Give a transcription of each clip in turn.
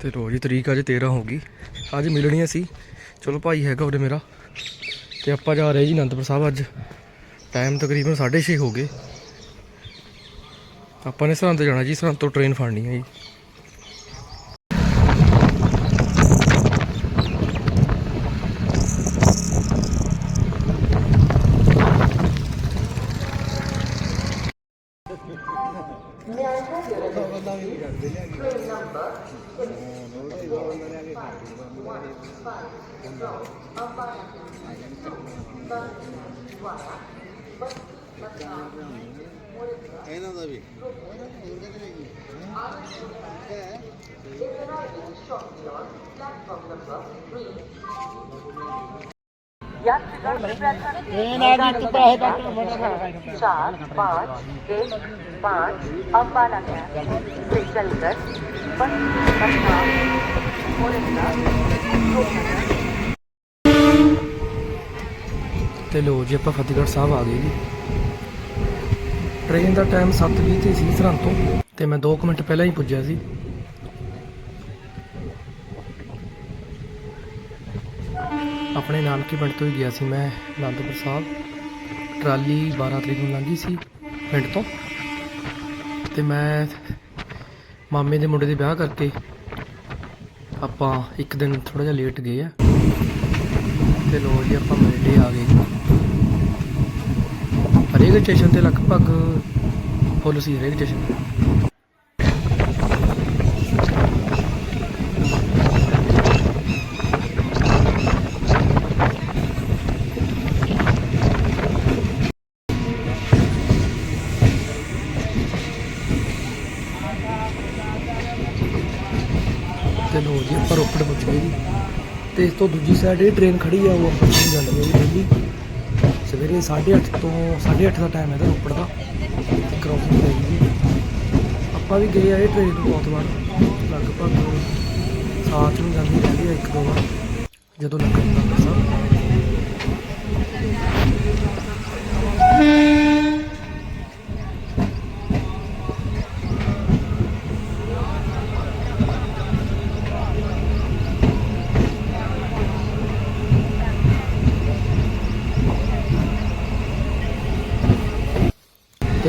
ਤੇ ਲੋ ਜੀ, ਤਰੀਕ ਅੱਜ 13 ਹੋ ਗਈ। ਅੱਜ ਮਿਲਣੀਆਂ ਸੀ। ਚਲੋ ਭਾਈ ਹੈਗਾ ਉਹਦੇ ਮੇਰਾ। ਤੇ ਆਪਾਂ ਜਾ ਰਹੇ ਜੀ ਅਨੰਦਪੁਰ ਸਾਹਿਬ ਅੱਜ। ਟਾਈਮ ਤਕਰੀਬਨ 6:30 ਹੋ ਗਏ। ਆਪਾਂ ਨੇ ਸਰਹੰਦ ਜਾਣਾ ਜੀ, ਸਰਹੰਦ ਤੋਂ ਟ੍ਰੇਨ ਫੜਨੀ ਹੈ ਜੀ। चार पाँच एक पाँच अम्बाला स्पेशल बस बस ਤੇ ਲੋ ਜੀ ਆਪਾਂ ਫਤਿਹਗੜ੍ਹ ਸਾਹਿਬ ਆ ਗਏ ਜੀ। ਟ੍ਰੇਨ ਦਾ ਟਾਈਮ 7:20 ਤੇ ਸੀ ਸਰਹੰਦ, ਤੋਂ ਤੇ ਮੈਂ 2 ਮਿੰਟ ਪਹਿਲਾਂ ਹੀ ਪੁੱਜਿਆ ਸੀ। ਆਪਣੇ ਨਾਨਕੇ ਪਿੰਡ ਤੋਂ ਹੀ ਗਿਆ ਸੀ ਮੈਂ, ਅਨੰਦਪੁਰ ਸਾਹਿਬ। ਟਰਾਲੀ 12 ਤਰੀਕ ਨੂੰ ਲੰਘੀ ਸੀ ਪਿੰਡ ਤੋਂ। ਤੇ ਮੈਂ ਮਾਮੇ ਦੇ ਮੁੰਡੇ ਦੇ ਵਿਆਹ ਕਰਕੇ ਆਪਾਂ ਇੱਕ ਦਿਨ ਥੋੜਾ ਜਿਹਾ ਲੇਟ ਗਏ ਆ। ਤੇ ਲੋ ਜੀ, ਆਪਾਂ ਮਿਲਦੇ ਆ ਗਏ ਹਰੇਕ ਸਟੇਸ਼ਨ ਤੇ ਲਗਭਗ ਫੁੱਲ ਸੀ, ਹਰੇਕ ਸਟੇਸ਼ਨ ਤੇ ਇਸ ਤੋਂ ਦੂਜੀ ਸਾਈਡ ਇਹ ਟ੍ਰੇਨ ਖੜੀ ਆ, ਉਹ ਆਪਾਂ ਨੂੰ ਜਾਂਦੀ ਹੈ ਜੀ ਦਿੱਲੀ ਸਵੇਰੇ 8:30 ਤੋਂ 8:30 ਦਾ ਟਾਈਮ ਹੈ ਇਹਦਾ ਰੋਪੜ ਦਾ ਕ੍ਰੋਸਿੰਗ ਹੈ ਜੀ। ਆਪਾਂ ਵੀ ਗਏ ਆ ਇਹ ਟ੍ਰੇਨ ਨੂੰ ਬਹੁਤ ਵਾਰ ਲਗਭਗ ਸਾਥ ਨੂੰ ਜਾਂਦੀ ਰਹਿੰਦੀ ਆ ਇੱਕ ਦੋ ਵਾਰ, ਜਦੋਂ ਲੱਗਦਾ ਦਾ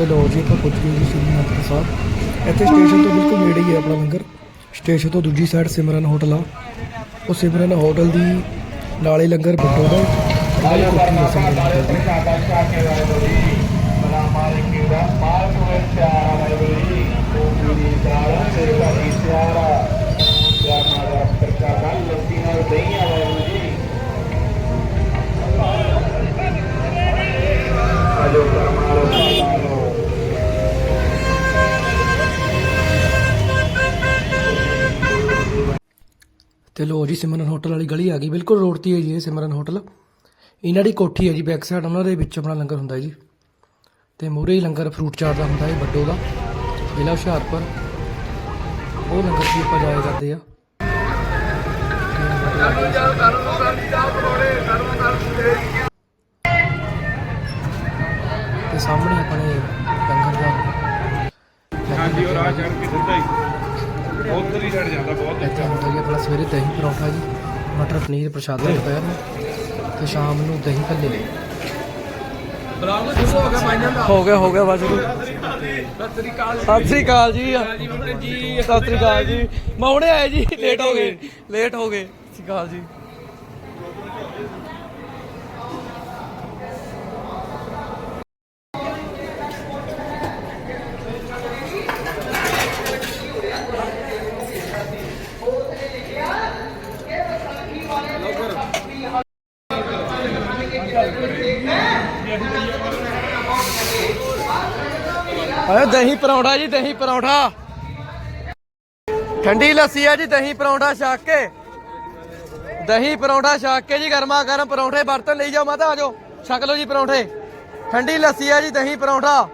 ਸਭ ਜੀ, ਆਪਾਂ ਪਹੁੰਚ ਗਏ ਜੀ ਸ਼੍ਰੀ ਅਨੰਦਪੁਰ ਸਾਹਿਬ। ਇੱਥੇ ਸਟੇਸ਼ਨ ਤੋਂ ਬਿਲਕੁਲ ਨੇੜੇ ਹੀ ਹੈ ਆਪਣਾ ਲੰਗਰ। ਸਟੇਸ਼ਨ ਤੋਂ ਦੂਜੀ ਸਾਈਡ ਸਿਮਰਨ ਹੋਟਲ ਆ। ਉਹ ਸਿਮਰਨ ਹੋਟਲ ਦੀ ਨਾਲੇ ਲੰਗਰ ਬਿੱਟੋ ਦਾ ਨਾਲੇ ਕੋਠੀ ਦਾ ਸਿਮਰਨ ਹੋਟਲ ਦੀ ਤੇ ਲੋ ਜੀ ਸਿਮਰਨ ਹੋਟਲ ਵਾਲੀ ਗਲੀ ਆ ਗਈ, ਬਿਲਕੁਲ ਰੋਡ ਤੇ ਹੈ ਜੀ ਇਹ ਸਿਮਰਨ ਹੋਟਲ। ਇਹਨਾਂ ਦੀ ਕੋਠੀ ਹੈ ਜੀ ਬੈਕ ਸਾਈਡ ਉਹਨਾਂ ਦੇ ਵਿੱਚ ਆਪਣਾ ਲੰਗਰ ਹੁੰਦਾ ਜੀ। ਤੇ ਮੂਰੇ ਹੀ ਲੰਗਰ ਫਰੂਟ ਚਾਟ ਦਾ ਹੁੰਦਾ ਹੈ ਵੱਡੋ ਦਾ, ਜ਼ਿਲ੍ਹਾ ਹੁਸ਼ਿਆਰਪੁਰ। ਉਹ ਲੰਗਰ ਵੀ ਆਪਾਂ ਜਾਇਆ ਕਰਦੇ ਆ ਤੇ ਸਾਹਮਣੇ ਆਪਣੇ ਲੰਗਰ ਦਾ ਹਾਂਜੀ, ਉਹ ਰਾਹ ਚੜ ਕੇ ਸਿੱਧਾ ਹੀ। ਹੀ ਚੜ ਜਾਂਦਾ ਬਹੁਤ ਇੱਥੇ ਹੁੰਦਾ ਜੀ ਆਪਣਾ ਸਵੇਰੇ ਦਹੀਂ ਪਰੌਂਠਾ ਜੀ ਮਟਰ ਪਨੀਰ ਪ੍ਰਸ਼ਾਦ ਦੁਪਹਿਰ ਨੂੰ ਤੇ ਸ਼ਾਮ ਨੂੰ ਦਹੀਂ ਭੱਲੇ। ਹੋ ਗਿਆ ਹੋ ਗਿਆ ਬਸ ਸਤਿ ਸ੍ਰੀ ਅਕਾਲ ਸਤਿ ਸ੍ਰੀ ਅਕਾਲ ਜੀ। ਸਤਿ ਸ੍ਰੀ ਅਕਾਲ ਜੀ। ਮੈਂ ਹੁਣੇ ਆਇਆ ਜੀ ਲੇਟ ਹੋ ਗਏ। ਲੇਟ ਹੋ ਗਏ। ਸਤਿ ਸ੍ਰੀ ਅਕਾਲ ਜੀ। ਦਹੀਂ ਪਰੌਂਠਾ ਜੀ, ਦਹੀਂ ਪਰੌਂਠਾ। ਠੰਡੀ ਲੱਸੀ ਆ ਜੀ, ਦਹੀਂ ਪਰੌਂਠਾ ਛਕ ਕੇ। ਦਹੀਂ ਪਰੌਂਠਾ ਛਕ ਕੇ ਜੀ, ਗਰਮਾ ਗਰਮ ਪਰੌਂਠੇ ਬਰਤਨ ਲਈ ਜਾਓ, ਮਾਤਾ ਆਜੋ ਛਕ ਲਓ ਜੀ ਪਰੌਂਠੇ। ਠੰਡੀ ਲੱਸੀ ਆ ਜੀ, ਦਹੀਂ ਪਰੌਂਠਾ।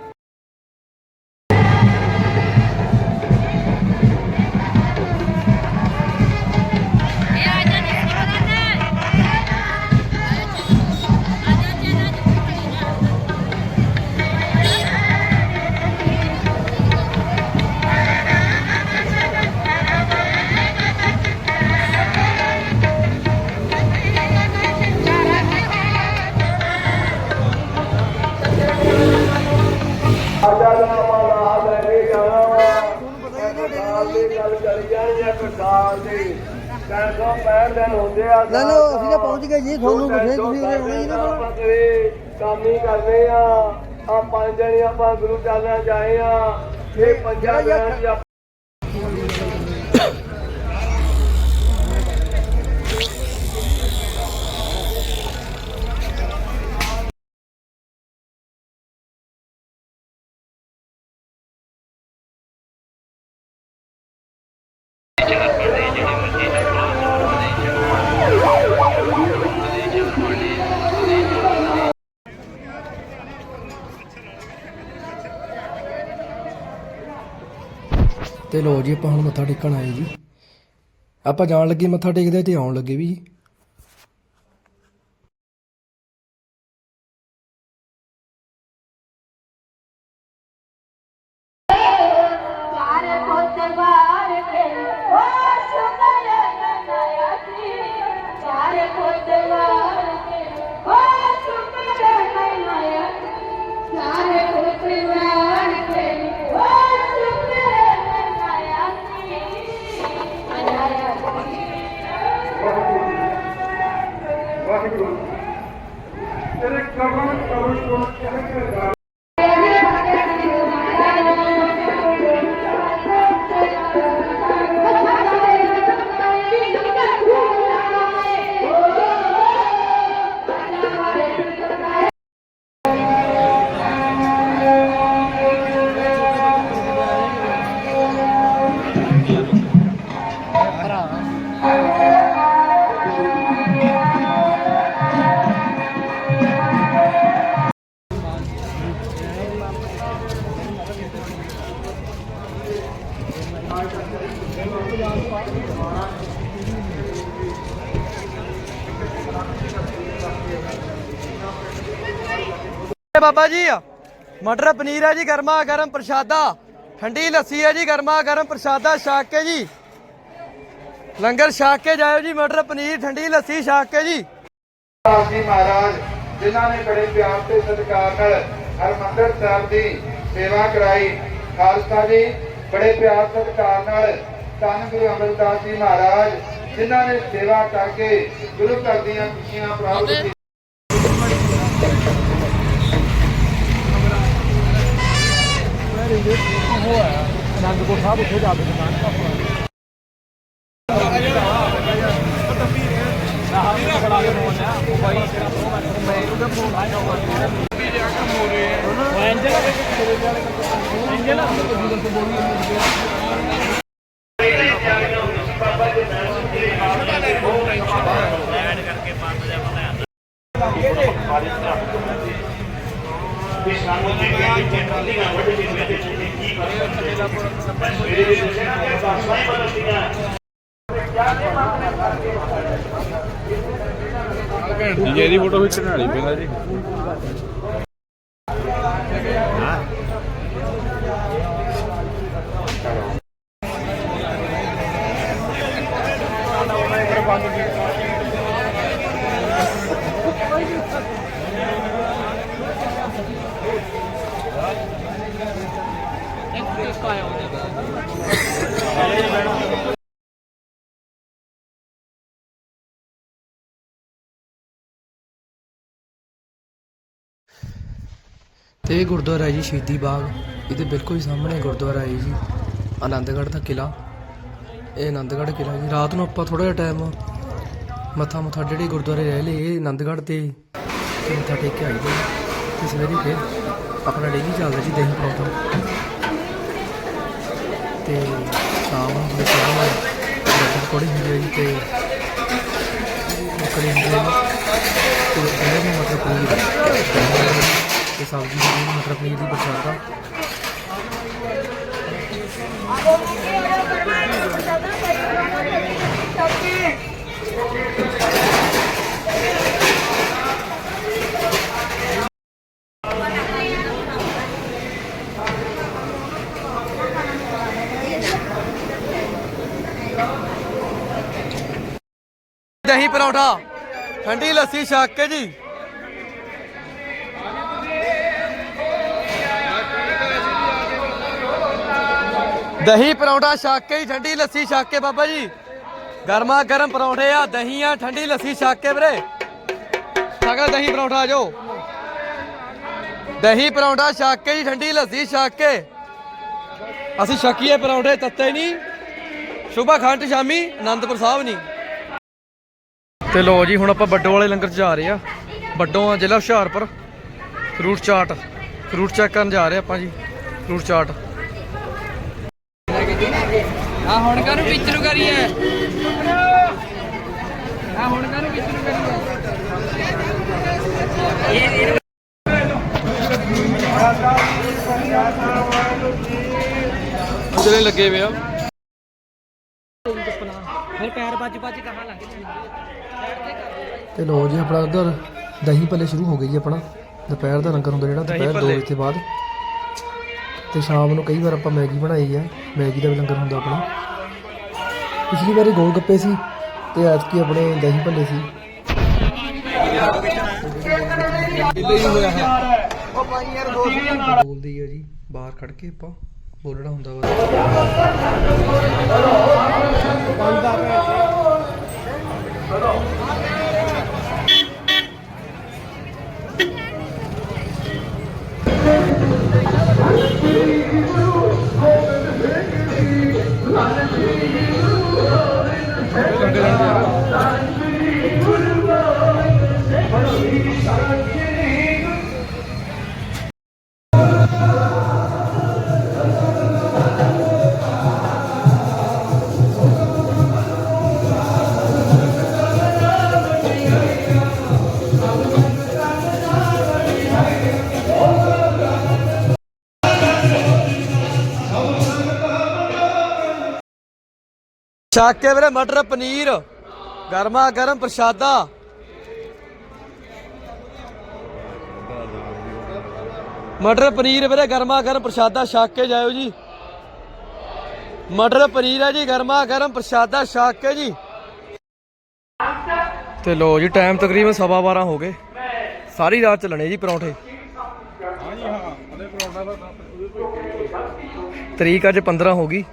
365 ਦਿਨ ਹੁੰਦੇ ਆ ਲੈ ਲਓ ਅਸੀਂ ਤਾਂ ਪਹੁੰਚ ਗਏ ਜੀ ਤੁਹਾਨੂੰ ਪੁੱਛੇ ਤੁਸੀਂ ਉਰੇ ਆਉਣਾ ਹੀ ਨਾ ਆਪਾਂ ਕਰੇ। ਕੰਮ ਹੀ ਕਰਨੇ ਆ। ਆ ਪੰਜ ਜਣੇ ਆਪਾਂ ਗੁਰੂ ਚਾਲਾਂ ਜਾਏ ਆ। ਇਹ ਪੰਜਾਂ ਦਿਨਾਂ ਲੋ ਜੀ, ਆਪਾਂ ਹੁਣ ਮੱਥਾ ਟੇਕਣ ਆਏ ਜੀ। ਆਪਾਂ ਜਾਣ ਲੱਗੇ ਮੱਥਾ ਟੇਕਦੇ ਤੇ ਆਉਣ ਲੱਗੇ ਵੀ kind of ਬਾਬਾ ਜੀ, ਮਟਰ ਪਨੀਰ ਹੈ ਜੀ, ਗਰਮਾ ਗਰਮ ਪ੍ਰਸ਼ਾਦਾ। ਠੰਡੀ ਲੱਸੀ ਹੈ ਜੀ, ਗਰਮਾ ਗਰਮ ਪ੍ਰਸ਼ਾਦਾ, ਛਕ ਕੇ ਜੀ। ਲੰਗਰ ਛਕ ਕੇ ਜਾਇਓ ਜੀ, ਮਟਰ ਪਨੀਰ, ਠੰਡੀ ਲੱਸੀ ਛਕ ਕੇ ਜੀ। ਜੀ ਮਹਾਰਾਜ, ਜਿਨ੍ਹਾਂ ਨੇ ਬੜੇ ਪਿਆਰ ਤੇ ਸਤਿਕਾਰ ਨਾਲ ਹਰਮੰਦਰ ਸਾਹਿਬ ਦੀ ਸੇਵਾ ਕਰਾਈ। ਖਾਲਸਾ ਜੀ, ਬੜੇ ਪਿਆਰ, ਸਤਿਕਾਰ ਨਾਲ ਧੰਨ ਗੁਰੂ ਅਮਰਦਾਸ ਜੀ ਮਹਾਰਾਜ, ਜਿਨ੍ਹਾਂ ਨੇ ਸੇਵਾ ਕਰਕੇ ਗੁਰੂ ਘਰ ਦੀਆਂ ਖੁਸ਼ੀਆਂ ਪ੍ਰਾਪਤ ਅਨੰਦਪੁਰ ਸਾਹਿਬ ਉੱਥੇ ਜਾ ਕੇ ਦੁਕਾਨ ਡੀਜੇ ਦੀ ਫੋਟੋ ਖਿੱਚਣ ਵਾਲੀ ਪੈਂਦਾ ਜੀ। ਤੇ ਇਹ ਗੁਰਦੁਆਰਾ ਹੈ ਜੀ ਸ਼ਹੀਦੀ ਬਾਗ, ਇਹਦੇ ਬਿਲਕੁਲ ਹੀ ਸਾਹਮਣੇ ਗੁਰਦੁਆਰਾ ਹੈ ਜੀ, ਆਨੰਦਗੜ੍ਹ ਦਾ ਕਿਲਾ ਇਹ ਆਨੰਦਗੜ੍ਹ ਕਿਲਾ ਜੀ, ਰਾਤ ਨੂੰ ਆਪਾਂ ਥੋੜਾ ਜਿਹਾ ਟਾਈਮ ਮੱਥਾ ਮੁੱਥਾ ਜਿਹੜੇ ਗੁਰਦੁਆਰੇ ਰਹਿ ਲਏ, ਇਹ ਆਨੰਦਗੜ੍ਹ ਤੇ ਤੇ ਮੱਥਾ ਟੇਕ ਕੇ ਆਈਦਾ ਤੇ ਸਵੇਰੇ ਫਿਰ ਆਪਣਾ ਡੇਲੀ ਚੱਲਦਾ ਜੀ ਦਹੀਂ ਪਰੌਂਠਾ ਤੇ ਸ਼ਾਮ ਨੂੰ ਸ਼ਾਮ ਨੂੰ ਬਰਗਰ ਕੋੜੀ ਹੁੰਦੀ ਹੈ ਜੀ ਤੇ ਮੱਕੜੀ ਹੁੰਦੀ ਹੈ ਤੇ ਦੁਪਹਿਰ ਨੂੰ ਮਟਰ ਪਨੀਰ ਤੇ ਸਬਜ਼ੀ ਦੀ ਮਟਰ ਪਨੀਰ ਦੀ ਪ੍ਰਸ਼ਾਦਾ ਦਹੀਂ ਪਰੌਂਠਾ ਠੰਡੀ ਲੱਸੀ ਛਕ ਦਹੀਂ ਪਰੌਂਠਾ ਛੱਕ ਕੇ ਹੀ, ਠੰਡੀ ਲੱਸੀ ਛੱਕ ਕੇ ਬਾਬਾ ਜੀ। ਗਰਮਾ ਗਰਮ ਪਰੌਂਠੇ ਆ ਦਹੀਂ ਆ ਠੰਡੀ ਲੱਸੀ ਛੱਕ ਕੇ ਵੀਰੇ। ਸਾਗਾ ਦਹੀਂ ਪਰੌਂਠਾ ਜੋ ਦਹੀਂ ਪਰੌਂਠਾ ਛੱਕ ਕੇ ਹੀ, ਠੰਡੀ ਲੱਸੀ ਛੱਕ। ਕੇ ਅਸੀਂ ਛਕੀਏ ਪਰੌਂਠੇ, ਤੱਤੇ ਨਹੀਂ। ਸ਼ੁਭਾ ਖੰਡ ਸ਼ਾਮੀ, ਆਨੰਦਪੁਰ ਸਾਹਿਬ ਨਹੀਂ। ਤੇ ਲੋ ਜੀ, ਹੁਣ ਆਪਾਂ ਵੱਡੋ ਵਾਲੇ ਲੰਗਰ 'ਚ ਜਾ ਰਹੇ ਆ। ਵੱਡੋ ਆ ਜ਼ਿਲ੍ਹਾ Hoshiarpur. Fruit chaat. Fruit check ਕਰਨ ਜਾ ਰਹੇ ਆਪਾਂ ਜੀ। ਫਰੂਟ ਚਾਟ। ਆ ਹੁਣ ਕਾਹਨੂੰ ਪਿਕਚਰ ਕਰੀਏ ਆ ਹੁਣ ਕਾਹਨੂੰ ਪਿਕਚਰ ਕਰੀਏ ਜਿਹੜੇ ਲੱਗੇ ਵੇ ਆ। ਫਿਰ ਪੈਰ ਵੱਜ ਵੱਜ ਕਹਾਂ ਲੱਗ ਤੇ ਲੋ ਜੀ ਆਪਣਾ ਉਧਰ ਦਹੀਂ ਭੱਲੇ ਸ਼ੁਰੂ ਹੋ ਗਈ ਜੀ ਆਪਣਾ। ਦੁਪਹਿਰ ਦਾ ਲੰਗਰ ਹੁੰਦਾ ਜਿਹੜਾ ਦੁਪਹਿਰ 2 ਵਜੇ ਤੋਂ ਬਾਅਦ। ਤੇ ਸ਼ਾਮ ਨੂੰ ਕਈ ਵਾਰ ਆਪਾਂ ਮੈਗੀ ਬਣਾਈ ਆ, ਮੈਗੀ ਦਾ ਵੀ ਲੰਗਰ ਹੁੰਦਾ ਆਪਣਾ। ਪਿਛਲੀ ਵਾਰੀ ਗੋਲ ਗੱਪੇ ਸੀ ਤੇ ਐਤਕੀ ਆਪਣੇ ਦਹੀਂ ਭੱਲੇ ਸੀ। ਬੋਲਦੀ ਆ ਜੀ, ਬਾਹਰ ਖੜ ਕੇ ਆਪਾਂ ਬੋਲਣਾ ਹੁੰਦਾ ਵਾ। ਛੱਕ ਕੇ ਵੀਰੇ ਮਟਰ ਪਨੀਰ। ਗਰਮਾ ਗਰਮ ਪ੍ਰਸ਼ਾਦਾ। ਮਟਰ ਪਨੀਰ ਵੀਰੇ ਗਰਮਾ ਗਰਮ ਪ੍ਰਸ਼ਾਦਾ ਛੱਕ ਕੇ ਜਾਇਓ ਜੀ। ਮਟਰ ਪਨੀਰ ਹੈ ਜੀ ਗਰਮਾ ਗਰਮ ਪ੍ਰਸ਼ਾਦਾ ਛੱਕ ਕੇ ਜੀ। ਤੇ ਲੋ ਜੀ ਟਾਈਮ ਤਕਰੀਬਨ ਸਵਾ 12 ਹੋ ਗਏ। ਸਾਰੀ ਰਾਤ ਚੱਲਣੇ ਜੀ ਪਰੌਂਠੇ। ਹਾਂਜੀ ਹਾਂ ਅਦੇ ਪਰੌਂਠਾ ਦਾ ਤਰੀਕ ਅੱਜ 15 ਹੋ ਗਈ।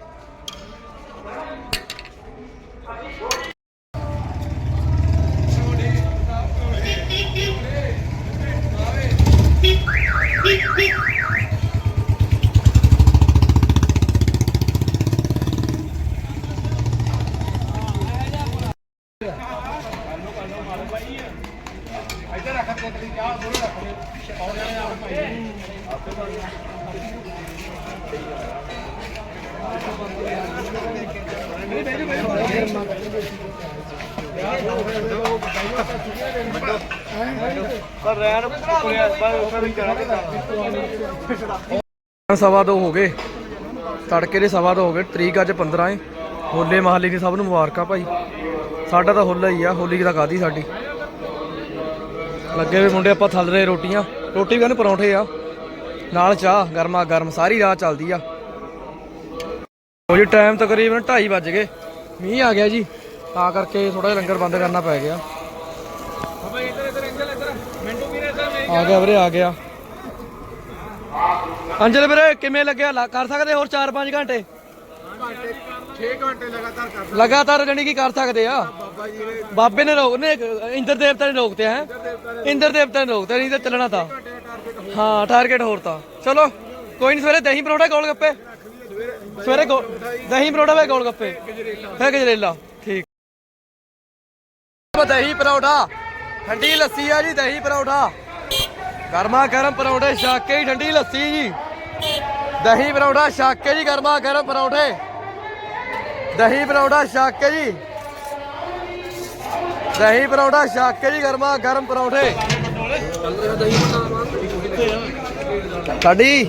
ਸਵਾ ਦੋ ਹੋ ਗਏ। ਤੜਕੇ ਦੇ ਸਵਾ ਦੋ ਹੋ ਗਏ। ਤਰੀਕ ਅੱਜ 15 ਏ। ਹੋਲੇ ਮਹੱਲੇ ਦੀ ਸਭ ਨੂੰ ਮੁਬਾਰਕਾਂ ਭਾਈ। ਸਾਡਾ ਤਾਂ ਹੋਲਾ ਹੀ ਆ। ਹੋਲੀ ਦਾ ਕਾਦੀ ਸਾਡੀ। ਲੱਗੇ ਵੇ ਮੁੰਡੇ ਆਪਾਂ ਥੱਲ ਰਹੇ ਰੋਟੀਆਂ। ਰੋਟੀ ਵੀ ਕਹਿੰਦੇ ਪਰੌਂਠੇ ਆ। ਨਾਲ ਚਾਹ, ਗਰਮਾ ਗਰਮ। ਸਾਰੀ ਰਾਤ ਚੱਲਦੀ ਆ। ਉਹ ਜੀ ਟਾਈਮ ਤਕਰੀਬਨ 2:30 ਵੱਜ ਗਏ। ਮੀਂਹ ਆ ਗਿਆ ਜੀ। ਤਾਂ ਕਰਕੇ ਥੋੜਾ ਜਿਹਾ ਲੰਗਰ ਬੰਦ ਕਰਨਾ ਪੈ ਗਿਆ। ਆ ਗਿਆ ਵੀਰੇ, ਆ ਗਿਆ। ਅੰਜਲ ਵੀਰੇ, ਕਿਵੇਂ ਲੱਗਿਆ? ਲਾ- ਕਰ ਸਕਦੇ ਹੋਰ 4-5 ਘੰਟੇ 6 ਘੰਟੇ? ਲਗਾਤਾਰ ਕਰ ਲਗਾਤਾਰ ਜਾਣੀ ਕੀ ਕਰ ਸਕਦੇ ਆ। ਬਾਬਾ ਜੀ ਨੇ ਬਾਬੇ ਨੇ ਰੋਕ ਨੇ ਇੰਦਰ ਦੇਵਤਾ ਨੇ ਰੋਕਤੇ ਹੈ? ਇੰਦਰ ਦੇਵਤਾ ਨੇ ਰੋਕਤੇ ਨਹੀਂ ਤਾਂ ਚੱਲਣਾ ਤਾਂ। ਹਾਂ ਟਾਰਗੇਟ ਹੋਰ ਤਾਂ। ਚਲੋ, ਕੋਈ ਨਹੀਂ ਸਵੇਰੇ ਦਹੀਂ ਪਰੌਂਠਾ ਗੋਲ ਗੱਪੇ ਸਵੇਰੇ ਗੋ- ਦਹੀਂ ਪਰੌਂਠਾ ਵੇ ਗੋਲ ਗੱਪੇ ਫਿਰ ਗਜਰੇਲਾ। ਠੀਕ। ਦਹੀਂ ਪਰੌਂਠਾ। ਠੰਡੀ ਲੱਸੀ ਆ ਜੀ, ਦਹੀਂ ਪਰੌਂਠਾ। ਗਰਮਾ ਗਰਮ ਪਰੌਂਠੇ, ਛੱਕ ਕੇ ਹੀ ਠੰਡੀ ਲੱਸੀ ਜੀ। ਦਹੀਂ ਪਰੌਂਠਾ ਛੱਕ ਕੇ ਜੀ ਗਰਮਾ ਗਰਮ ਪਰੌਂਠੇ ਦਹੀਂ ਪਰੌਂਠਾ ਛੱਕ ਕੇ ਜੀ ਦਹੀਂ ਪਰੌਂਠਾ ਛੱਕ ਕੇ ਜੀ ਗਰਮਾ ਗਰਮ ਪਰੌਂਠੇ ਸਾਡੀ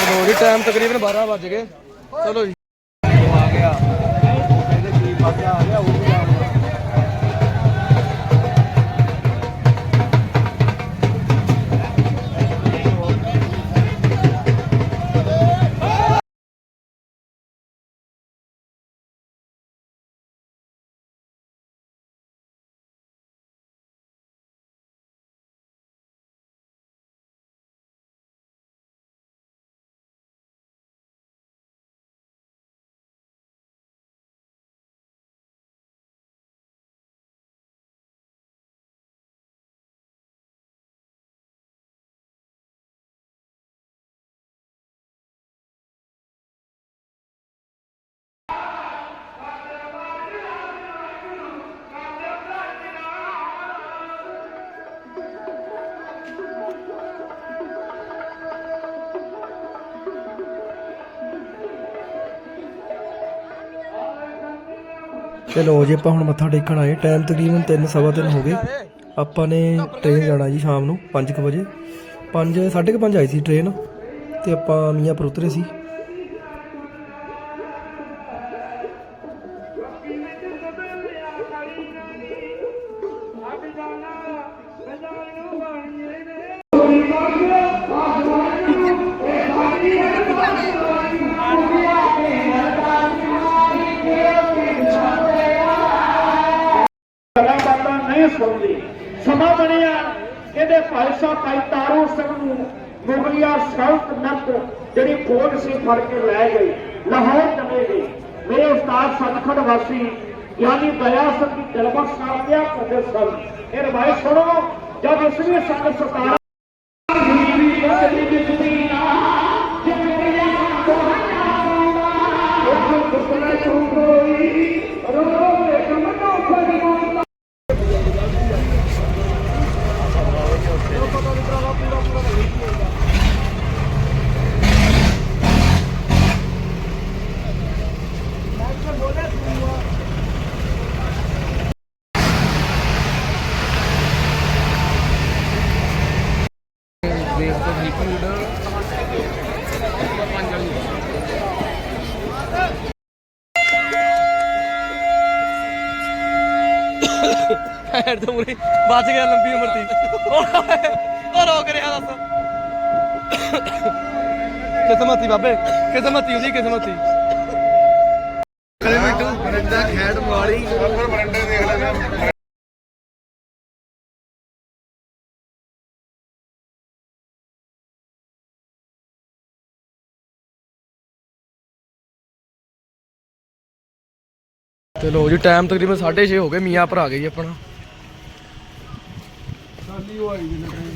ਚਲੋ ਜੀ ਟਾਈਮ ਤਕਰੀਬਨ 12 ਵੱਜ ਗਏ ਤੇ ਲੋ ਜੀ, ਆਪਾਂ ਹੁਣ ਮੱਥਾ ਟੇਕਣ ਆਏ। ਟਾਈਮ ਤਕਰੀਬਨ 3 ਸਵਾ ਤਿੰਨ ਹੋ ਗਏ। ਆਪਾਂ ਨੇ ਟ੍ਰੇਨ ਜਾਣਾ ਜੀ ਸ਼ਾਮ ਨੂੰ 5 ਵਜੇ। 5 5:30 ਆਈ ਸੀ ਟ੍ਰੇਨ ਤੇ ਆਪਾਂ ਮੀਆਂ ਪਰ ਉਤਰੇ ਸੀ। ਸਮਾਂ ਬਣਿਆ, ਇਹਦੇ ਭਾਈ ਸਾਹਿਬ ਭਾਈ ਤਾਰੂ ਸਿੰਘ ਨੂੰ ਮੁਗਲਿਆ ਸਲਤਨਤ ਜਿਹੜੀ ਫੌਜ ਸੀ ਫੜ ਕੇ ਲੈ ਗਈ ਲਾਹੌਰ ਚਲੇ ਗਏ। ਮੇਰੇ ਉਸਤਾਦ ਸਤਖੰਡ ਵਾਸੀ, ਯਾਨੀ ਦਇਆ ਸਿੰਘ ਦੀ ਦਿਲਬਖਸ਼ ਨਾਲ ਕਿਹਾ ਕਰਦੇ ਸਨ ਇਹ ਰਵਾਇਤ ਸੁਣੋ, ਜਦ ਇਸਵੀਂ ਸੰਨ 17 ਹੈਡ ਤੋਂ ਮੂਰੇ ਬਚ ਗਿਆ ਲੰਬੀ ਉਮਰ ਦੀ। ਉਹ ਰੋਕ ਰਿਹਾ ਦੱਸ। ਕਿਸਮਤੀ ਬਾਬੇ, ਕਿਸਮਤੀ ਉਹਦੀ ਕਿਸਮਤੀ ਬਰਿੰਦਾ ਖੈੜ ਮਵਾਲੀ ਫਿਰ ਬਰੰਡੇ ਦੇਖ ਲੈਂਦੇ ਤੇ ਲੋ ਜੀ ਟਾਈਮ ਤਕਰੀਬਨ 6:30 ਹੋ ਗਏ ਮੀਆਂਪੁਰ ਆ ਗਏ ਜੀ ਆਪਣਾ। ਉਹ ਆਈ ਜੀ